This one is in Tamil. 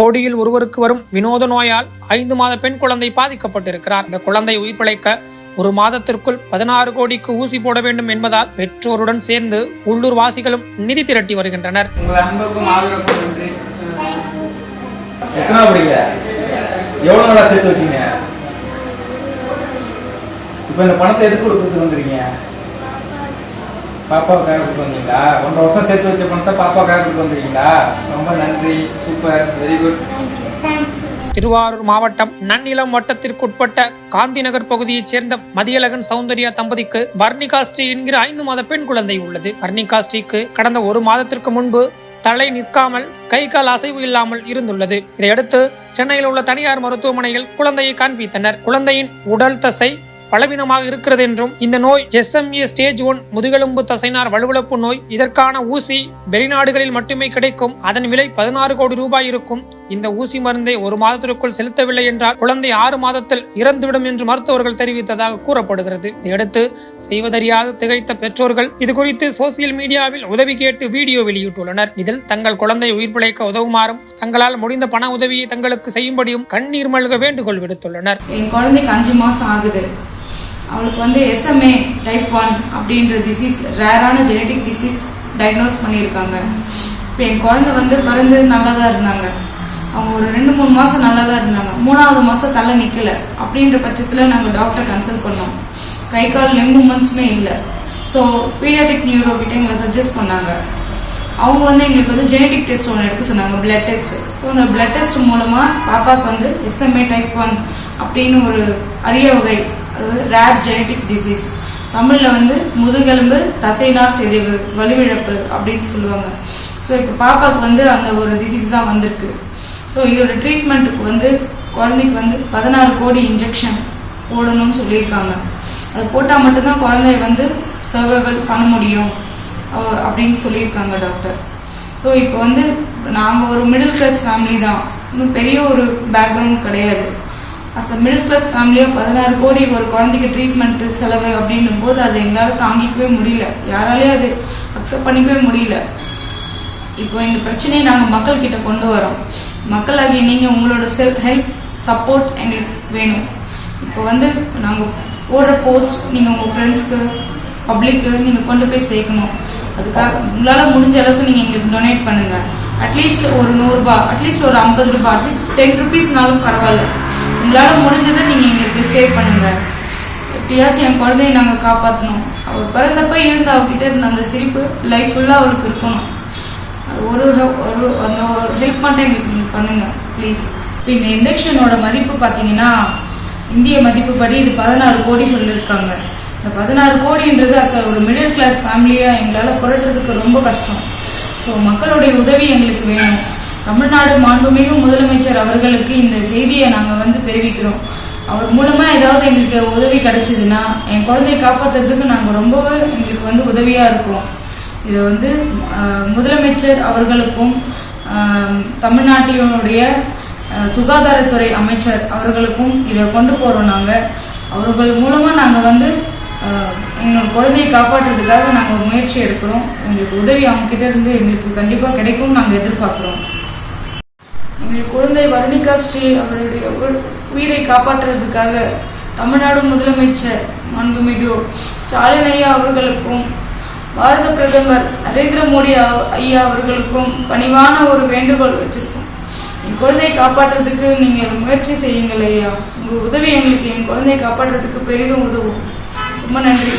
கோடியில் ஒருவருக்கு வரும் வினோத நோயால் ஐந்து மாத பெண் குழந்தை பாதிக்கப்பட்டிருக்கிறார். இந்த குழந்தை உயிர் பிழைக்க ஒரு மாதத்திற்குள் பதினாறு கோடிக்கு ஊசி போட வேண்டும் என்பதால் பெற்றோருடன் சேர்ந்து உள்ளூர் வாசிகளும் நிதி திரட்டி வருகின்றனர். இப்போ இந்த பணத்தை எதுக்கு கொடுத்துட்டு வந்துருக்கீங்க? பாப்பாவுக்காக கொடுத்து வந்தீங்களா? ஒன்றரை வருஷம் சேர்த்து வச்ச பணத்தை பாப்பாவுக்காக கொடுத்து வந்திருக்கீங்களா ரொம்ப நன்றி. சூப்பர் வெரி குட் திருவாரூர் மாவட்டம் நன்னிலம் வட்டத்திற்குட்பட்ட காந்தி நகர் பகுதியைச் சேர்ந்த மதியழகன் சௌந்தர்யா தம்பதிக்கு வர்ணிகாஸ்ரீ என்கிற ஐந்து மாத பெண் குழந்தை உள்ளது. வர்ணிகாஸ்ரீக்கு கடந்த ஒரு மாதத்திற்கு முன்பு தலை நிற்காமல் கை கால் அசைவு இல்லாமல் இருந்துள்ளது. இதையடுத்து சென்னையில் உள்ள தனியார் மருத்துவமனையில் குழந்தையை காண்பித்தனர். குழந்தையின் உடல் தசை பலவீனமாக இருக்கிறது என்றும் இந்த நோய் எஸ்எம்ஏ ஸ்டேஜ் ஒன் முதுகெலும்பு தசைனார் வலுவிழப்பு நோய் இதற்கான ஊசி வெளிநாடுகளில் மட்டுமே கிடைக்கும் அதன் விலை பதினாறு கோடி ரூபாய் இருக்கும். இந்த ஊசி மருந்தை ஒரு மாதத்திற்குள் செலுத்தவில்லை என்றால் குழந்தை ஆறு மாதத்தில் இறந்துவிடும் என்று மருத்துவர்கள் தெரிவித்ததாக கூறப்படுகிறது. இதையடுத்து செய்வதறியாது திகைத்த பெற்றோர்கள் இது குறித்து சோசியல் மீடியாவில் உதவி கேட்டு வீடியோ வெளியிட்டுள்ளனர். இதில் தங்கள் குழந்தை உயிர் பிழைக்க உதவுமாறும் தங்களால் முடிந்த பண உதவியை தங்களுக்கு செய்யும்படியும் கண்ணீர் மல்க வேண்டுகோள் விடுத்துள்ளனர். என் குழந்தைக்கு அஞ்சு மாசம் ஆகுது. அவளுக்கு வந்து எஸ்எம்ஏ டைப் ஒன் அப்படின்ற டிசீஸ் ரேரான ஜெனட்டிக் டிசீஸ் டயக்னோஸ் பண்ணியிருக்காங்க. இப்போ என் குழந்தை வந்து பிறந்து நல்லா தான் இருந்தாங்க. அவங்க ஒரு ரெண்டு மூணு மாதம் நல்லா தான் இருந்தாங்க. மூணாவது மாதம் தலை நிற்கல அப்படின்ற பட்சத்தில் நாங்கள் டாக்டர் கன்சல்ட் பண்ணோம். கை கால் லிம் மூமெண்ட்ஸுமே இல்லை. ஸோ பீடியாட்டிக் நியூரோ கிட்ட எங்களை சஜஸ்ட் பண்ணாங்க. அவங்க வந்து எங்களுக்கு வந்து ஜெனடிக் டெஸ்ட் ஒன்று எடுக்க சொன்னாங்க பிளட் டெஸ்ட் ஸோ அந்த பிளட் டெஸ்ட் மூலமாக பாப்பாவுக்கு வந்து எஸ்எம்ஏ டைப் ஒன் அப்படின்னு ஒரு அரிய வகை அதாவது ரேர் ஜெனடிக் டிசீஸ் தமிழில் வந்து முதுகெலும்பு தசைநார் சிதைவு வலுவிழப்பு அப்படின்னு சொல்லுவாங்க. ஸோ இப்போ பாப்பாவுக்கு வந்து அந்த ஒரு டிசீஸ் தான் வந்திருக்கு. ஸோ இதோட ட்ரீட்மெண்ட்டுக்கு வந்து குழந்தைக்கு வந்து பதினாறு கோடி இன்ஜெக்ஷன் போடணும்னு சொல்லியிருக்காங்க. அது போட்டால் மட்டும்தான் குழந்தைய வந்து சர்வைவல் பண்ண முடியும் அப்படின்னு சொல்லியிருக்காங்க டாக்டர் ஸோ இப்போ வந்து நாங்கள் ஒரு மிடில் கிளாஸ் ஃபேமிலி தான். இன்னும் பெரிய ஒரு பேக்ரவுண்ட் கிடையாது. அஸ் அ மிடில் கிளாஸ் ஃபேமிலியாக பதினாறு கோடி ஒரு குழந்தைக்கு ட்ரீட்மெண்ட் செலவு அப்படின்னும் போது அது எங்களால் தாங்கிக்கவே முடியல. யாராலையும் அது அக்செப்ட் பண்ணிக்கவே முடியல. இப்போ இந்த பிரச்சனையை நாங்கள் மக்கள்கிட்ட கொண்டு வரோம். மக்களாகிய நீங்கள் உங்களோட செல்ஃப் ஹெல்ப் சப்போர்ட் எங்களுக்கு வேணும். இப்போ வந்து நாங்கள் போடுற போஸ்ட் நீங்கள் உங்கள் ஃப்ரெண்ட்ஸ்க்கு பப்ளிக்கு நீங்கள் கொண்டு போய் சேர்க்கணும். அதுக்காக உங்களால் முடிஞ்ச அளவுக்கு நீங்கள் எங்களுக்கு டொனேட் பண்ணுங்கள் அட்லீஸ்ட் ஒரு நூறுரூபா அட்லீஸ்ட் ஒரு ஐம்பது ரூபா அட்லீஸ்ட் டென் ருபீஸ்னாலும் பரவாயில்ல. உங்களால் முடிஞ்சதை நீங்கள் எங்களுக்கு சேவ் பண்ணுங்கள் எப்படியாச்சும் என் குழந்தைய நாங்கள் காப்பாற்றணும் அவள் பிறந்தப்ப இருந்த அவகிட்ட இருந்த அந்த சிரிப்பு லைஃப் ஃபுல்லாக அவளுக்கு இருக்கணும். அது ஒரு ஒரு அந்த ஒரு ஹெல்ப் மட்டும் எங்களுக்கு நீங்கள் பண்ணுங்கள் ப்ளீஸ் இப்போ இந்த இன்ஜெக்ஷனோட மதிப்பு பார்த்தீங்கன்னா இந்திய மதிப்பு படி இது பதினாறு கோடி சொல்லியிருக்காங்க இந்த பதினாறு கோடின்றது அஸ் ஒரு மிடில் கிளாஸ் ஃபேமிலியாக எங்களால் புரட்டுறதுக்கு ரொம்ப கஷ்டம். ஸோ மக்களுடைய உதவி எங்களுக்கு வேணும். தமிழ்நாடு மாண்புமிகு முதலமைச்சர் அவர்களுக்கு இந்த செய்தியை நாங்கள் வந்து தெரிவிக்கிறோம். அவர் மூலமாக ஏதாவது எங்களுக்கு உதவி கிடைச்சதுன்னா என் குழந்தையை காப்பாத்துறதுக்கு நாங்கள் ரொம்பவே எங்களுக்கு வந்து உதவியாக இருக்கோம். இது வந்து முதலமைச்சர் அவர்களுக்கும் தமிழ்நாட்டினுடைய சுகாதாரத்துறை அமைச்சர் அவர்களுக்கும் இதை கொண்டு போகிறோம் நாங்கள் அவர்கள் மூலமாக நாங்கள் வந்து எங்களோட குழந்தையை காப்பாற்றுறதுக்காக நாங்கள் முயற்சி எடுக்கிறோம். எங்களுக்கு உதவி அவங்க கிட்ட இருந்து எங்களுக்கு கண்டிப்பாக கிடைக்கும் நாங்கள் எதிர்பார்க்குறோம். எங்கள் குழந்தை வர்ணிகா ஸ்ரீ அவருடைய உயிரை காப்பாற்றுறதுக்காக தமிழ்நாடு முதலமைச்சர் மாண்புமிகு ஸ்டாலின் ஐயா அவர்களுக்கும் பாரத பிரதமர் நரேந்திர மோடி ஐயா அவர்களுக்கும் பணிவான ஒரு வேண்டுகோள் வச்சிருக்கோம். என் குழந்தையை காப்பாற்றுறதுக்கு நீங்கள் முயற்சி செய்யுங்கள் ஐயா. உங்கள் உதவி எங்களுக்கு என் குழந்தையை காப்பாற்றுறதுக்கு பெரிதும் உதவும். ரொம்ப நன்றி.